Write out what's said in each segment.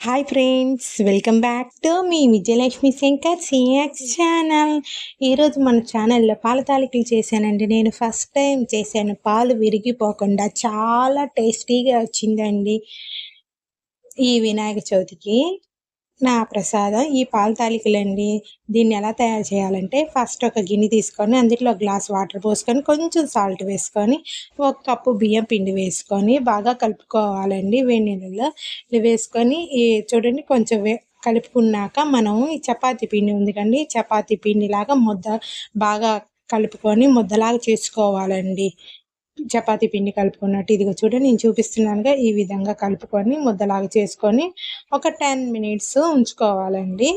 Hi friends welcome back to me Vijayalakshmi Shankar CX channel ఈరోజు మన ఛానల్లో పాల తాలికలు చేశానండి. నేను ఫస్ట్ టైం చేశాను. పాలు విరిగిపోకుండా చాలా టేస్టీగా వచ్చిందండి ఈ వినాయక చవితికి. నా ప్రసాదం ఈ పాల తాలికలండి. దీన్ని ఎలా తయారు చేయాలంటే ఫస్ట్ ఒక గిన్నె తీసుకొని అందులో గ్లాస్ వాటర్ పోసుకొని కొంచెం సాల్ట్ వేసుకొని ఒక కప్పు బియ్యం పిండి వేసుకొని బాగా కలుపుకోవాలండి వేడి నీళ్ళలో. వేసుకొని చూడండి కొంచెం వే కలుపుకున్నాక మనం ఈ చపాతీ పిండి ఉంది కండి చపాతీ పిండిలాగా ముద్ద బాగా కలుపుకొని ముద్దలాగా చేసుకోవాలండి. చపాతి పిండి కలుపుకున్నట్టు ఇదిగో చూడండి నేను చూపిస్తున్నానుగా ఈ విధంగా కలుపుకొని ముద్దలాగా చేసుకొని ఒక టెన్ మినిట్స్ ఉంచుకోవాలండి.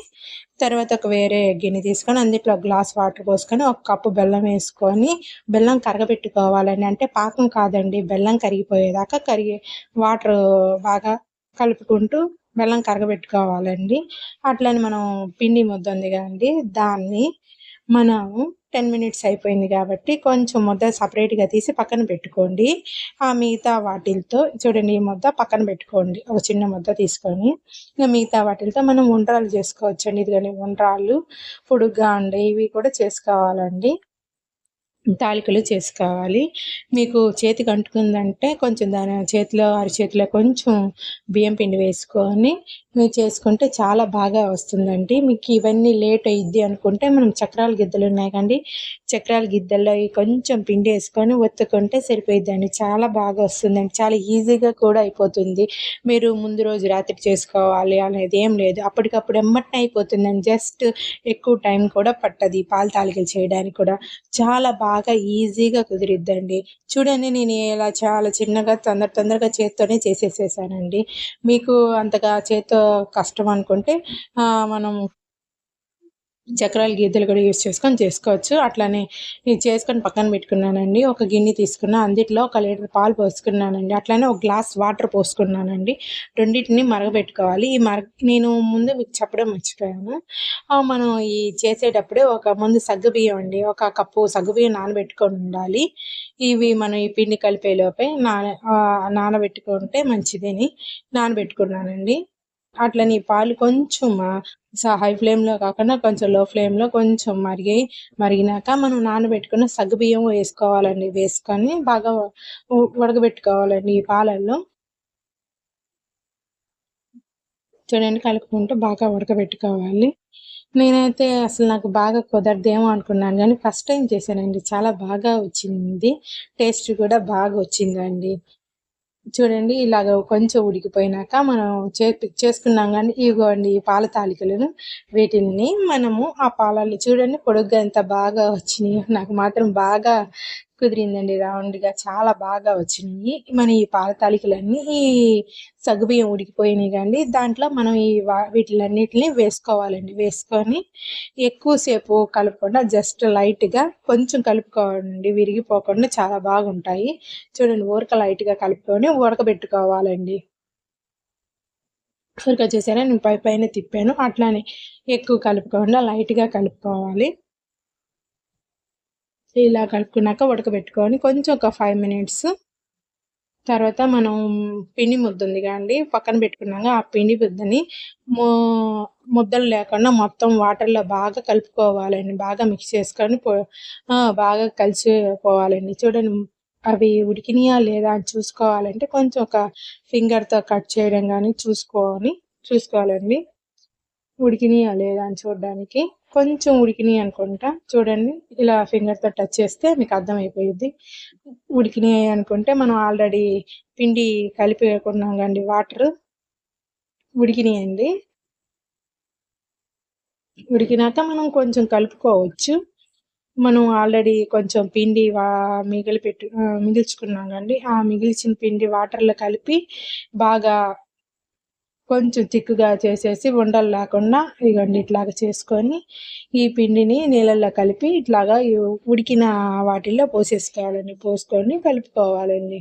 తర్వాత ఒక వేరే గిన్నె తీసుకొని అందులో గ్లాస్ వాటర్ పోసుకొని ఒక కప్పు బెల్లం వేసుకొని బెల్లం కరగబెట్టుకోవాలండి అంటే పాకం కాదండి బెల్లం కరిగిపోయేదాకా కరిగి వాటర్ బాగా కలుపుకుంటూ బెల్లం కరగబెట్టుకోవాలండి. అట్లని మనం పిండి ముద్ద ఉంది కదండి దాన్ని మనం టెన్ మినిట్స్ అయిపోయింది కాబట్టి కొంచెం ముద్ద సపరేట్గా తీసి పక్కన పెట్టుకోండి. ఆ మిగతా వాటిలతో చూడండి ఈ ముద్ద పక్కన పెట్టుకోండి. ఒక చిన్న ముద్ద తీసుకొని ఇంకా మిగతా వాటిలతో మనం ఉండ్రాలు చేసుకోవచ్చండి. ఇదిగోని ఉండ్రాలు పొడుగ్గా ఉండే ఇవి కూడా చేసుకోవాలండి. తాలికలు చేసుకోవాలి. మీకు చేతికి అంటుకుందంటే కొంచెం దాని చేతిలో అరిచేతిలో కొంచెం బియ్యం పిండి వేసుకొని మీరు చేసుకుంటే చాలా బాగా వస్తుందండి. మీకు ఇవన్నీ లేట్ అయ్యిద్ది అనుకుంటే మనం చక్రాల గిద్దలు ఉన్నాయి కండి చక్రాల గిద్దల్లో కొంచెం పిండి వేసుకొని ఒత్తుకుంటే సరిపోయిద్దండి. చాలా బాగా వస్తుందండి. చాలా ఈజీగా కూడా అయిపోతుంది. మీరు ముందు రోజు రాత్రి చేసుకోవాలి అనేది ఏం లేదు. అప్పటికప్పుడు ఎమ్మటనే అయిపోతుందండి. జస్ట్ ఎక్కువ టైం కూడా పట్టది పాలు తాలికలు చేయడానికి కూడా. చాలా బాగా బాగా ఈజీగా కుదిరిద్దండి. చూడండి నేను ఇలా చాలా చిన్నగా తొందర తొందరగా చేత్తోనే చేసేసేసానండి. మీకు అంతగా చేత్తో కష్టం అనుకుంటే మనం చక్రాలు గీతలు కూడా యూస్ చేసుకొని చేసుకోవచ్చు. అట్లానే నేను చేసుకొని పక్కన పెట్టుకున్నానండి. ఒక గిన్నె తీసుకున్నా అందుట్లో ఒక లీటర్ పాలు పోసుకున్నానండి. అట్లానే ఒక గ్లాస్ వాటర్ పోసుకున్నానండి. రెండింటిని మరగబెట్టుకోవాలి. ఈ మరగ నేను ముందు మీకు చెప్పడం మర్చిపోయాను. మనం ఈ చేసేటప్పుడే ఒక ముందు సగ్గుబియ్యం అండి. ఒక కప్పు సగ్గుబియ్యం నానబెట్టుకొని ఉండాలి. ఇవి మనం ఈ పిండి కలిపే లోపే నాన నానబెట్టుకుంటే మంచిదని నానబెట్టుకున్నానండి. అట్లని పాలు కొంచెం హై ఫ్లేమ్లో కాకుండా కొంచెం లో ఫ్లేమ్లో కొంచెం మరిగి మరిగినాక మనం నానబెట్టుకున్న సగ్గుబియ్యం వేసుకోవాలండి. వేసుకొని బాగా ఉడకబెట్టుకోవాలండి ఈ పాలల్లో. చూడండి కలుపుకుంటూ బాగా ఉడకబెట్టుకోవాలి. నేనైతే అసలు నాకు బాగా కుదరదేమో అనుకున్నాను కానీ ఫస్ట్ టైం చేశానండి. చాలా బాగా వచ్చింది. టేస్ట్ కూడా బాగా వచ్చిందండి. చూడండి ఇలాగ కొంచెం ఉడికిపోయినాక మనం చే చేసుకున్నాం కానీ ఇవ్వండి ఈ పాల తాలికలను. వీటిని మనము ఆ పాలల్లో చూడండి పొడుగ్గా ఎంత బాగా వచ్చినాయి. నాకు మాత్రం బాగా కుదిరిందండి రౌండ్గా చాలా బాగా వచ్చినాయి. మన ఈ పాల తాలికలన్నీ ఈ సగ్గుబియ్యం ఉడికిపోయినాయి కండి దాంట్లో మనం ఈ వీటిలన్నిటిని వేసుకోవాలండి. వేసుకొని ఎక్కువసేపు కలపకుండా జస్ట్ లైట్గా కొంచెం కలుపుకోవాలండి. విరిగిపోకుండా చాలా బాగుంటాయి. చూడండి ఊరక లైట్గా కలుపుకొని ఉడకబెట్టుకోవాలండి. ఊరక చేసారా నేను పై పైన తిప్పాను. అట్లానే ఎక్కువ కలుపుకోకుండా లైట్గా కలుపుకోవాలి. ఇలా కలుపుకున్నాక ఉడకబెట్టుకొని కొంచెం ఒక ఫైవ్ మినిట్స్ తర్వాత మనం పిండి ముద్ద ఉంది పక్కన పెట్టుకున్నాక ఆ పిండి ముద్దని ముద్దలు లేకుండా మొత్తం వాటర్లో బాగా కలుపుకోవాలండి. బాగా మిక్స్ చేసుకొని బాగా కలిసిపోవాలండి. చూడండి అవి ఉడికినాయా లేదా అని చూసుకోవాలంటే కొంచెం ఒక ఫింగర్తో కట్ చేయడం కానీ చూసుకొని చూసుకోవాలండి. ఉడికినాయా లేదా అని చూడడానికి. కొంచెం ఉడికినాయి అనుకుంటా. చూడండి ఇలా ఫింగర్తో టచ్ చేస్తే మీకు అర్థమైపోయింది ఉడికినాయి అనుకుంటే మనం ఆల్రెడీ పిండి కలిపి వేయకున్నాం కండి వాటర్ ఉడికినాయండి. ఉడికినాక మనం కొంచెం కలుపుకోవచ్చు. మనం ఆల్రెడీ కొంచెం పిండి వా మిగిలి పెట్టు మిగిల్చుకున్నాం కండి ఆ మిగిల్చిన పిండి వాటర్లో కలిపి బాగా కొంచెం తిక్కుగా చేసేసి ఉండలు లేకుండా ఇగండి ఇట్లాగా చేసుకొని ఈ పిండిని నీళ్ళల్లో కలిపి ఇట్లాగా ఉడికిన వాటిల్లో పోసేసుకోవాలండి. పోసుకొని కలుపుకోవాలండి.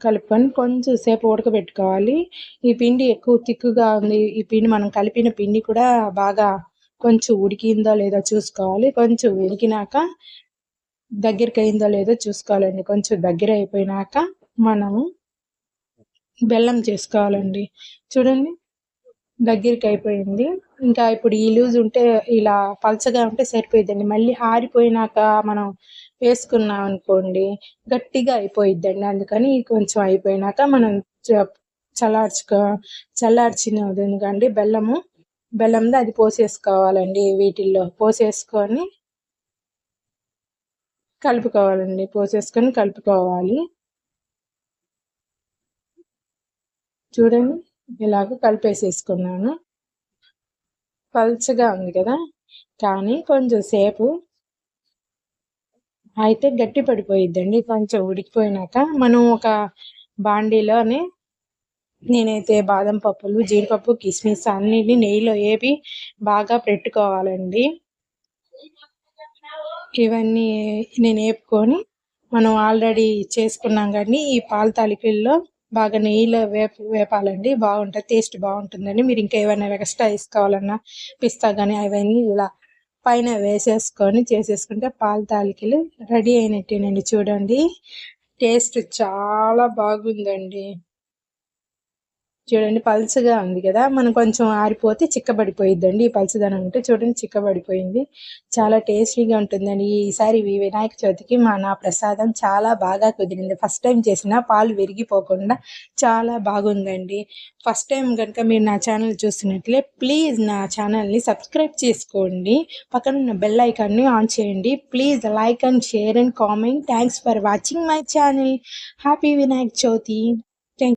కలుపుకొని కొంచెం సేపు ఉడకబెట్టుకోవాలి. ఈ పిండి ఎక్కువ తిక్కుగా ఉంది. ఈ పిండి మనం కలిపిన పిండి కూడా బాగా కొంచెం ఉడికిందో లేదో చూసుకోవాలి. కొంచెం ఉడికినాక దగ్గరికి అయిందో లేదో చూసుకోవాలండి. కొంచెం దగ్గర అయిపోయినాక మనము బెల్లం చేసుకోవాలండి. చూడండి దగ్గరికి అయిపోయింది. ఇంకా ఇప్పుడు ఈ లూజ్ ఉంటే ఇలా పలచగా ఉంటే సరిపోయిద్దండి. మళ్ళీ ఆరిపోయినాక మనం వేసుకున్నాం అనుకోండి గట్టిగా అయిపోయిద్దండి. అందుకని కొంచెం అయిపోయినాక మనం చల్లార్చుకో చల్లార్చినది ఎందుకండి బెల్లము బెల్లంది అది పోసేసుకోవాలండి వీటిల్లో. పోసేసుకొని కలుపుకోవాలండి. పోసేసుకొని కలుపుకోవాలి. చూడండి ఇలాగ కలిపేసేసుకున్నాను. పల్చగా ఉంది కదా కానీ కొంచెం సేపు అయితే గట్టి పడిపోయిద్దండి కొంచెం ఉడికిపోయినాక. మనం ఒక బాండీలోనే నేనైతే బాదం పప్పులు జీడిపప్పు కిస్మిస్ అన్నిటిని నెయ్యిలో వేపి బాగా పెట్టుకోవాలండి. ఇవన్నీ నేను వేపుకొని మనం ఆల్రెడీ చేసుకున్నాం కానీ ఈ పాల తాలికల్లో బాగా నెయ్యిలో వేప వేపాలండి. బాగుంటుంది టేస్ట్ బాగుంటుందండి మీరు ఇంకా ఏమైనా ఎక్స్ట్రా వేసుకోవాలన్నా పిస్తా కానీ అవన్నీ ఇలా పైన వేసేసుకొని చేసేసుకుంటే పాలు తాలికలు రెడీ అయినట్టేనండి చూడండి. టేస్ట్ చాలా బాగుందండి. చూడండి పల్చగా ఉంది కదా. మనం కొంచెం ఆరిపోతే చిక్కబడిపోయిద్దండి. ఈ పల్చదనం ఉంటే చూడండి చిక్కబడిపోయింది. చాలా టేస్టీగా ఉంటుందండి. ఈసారి వినాయక చవితికి మా నా ప్రసాదం చాలా బాగా కుదిరింది. ఫస్ట్ టైం చేసిన పాలు విరిగిపోకుండా చాలా బాగుందండి. ఫస్ట్ టైం కనుక మీరు నా ఛానల్ చూస్తున్నట్లే ప్లీజ్ నా ఛానల్ని సబ్స్క్రైబ్ చేసుకోండి. పక్కన ఉన్న బెల్ ఐకాన్ని ఆన్ చేయండి. Please like and share and comment. Thanks for watching my channel. Happy Vinayaka Chavithi.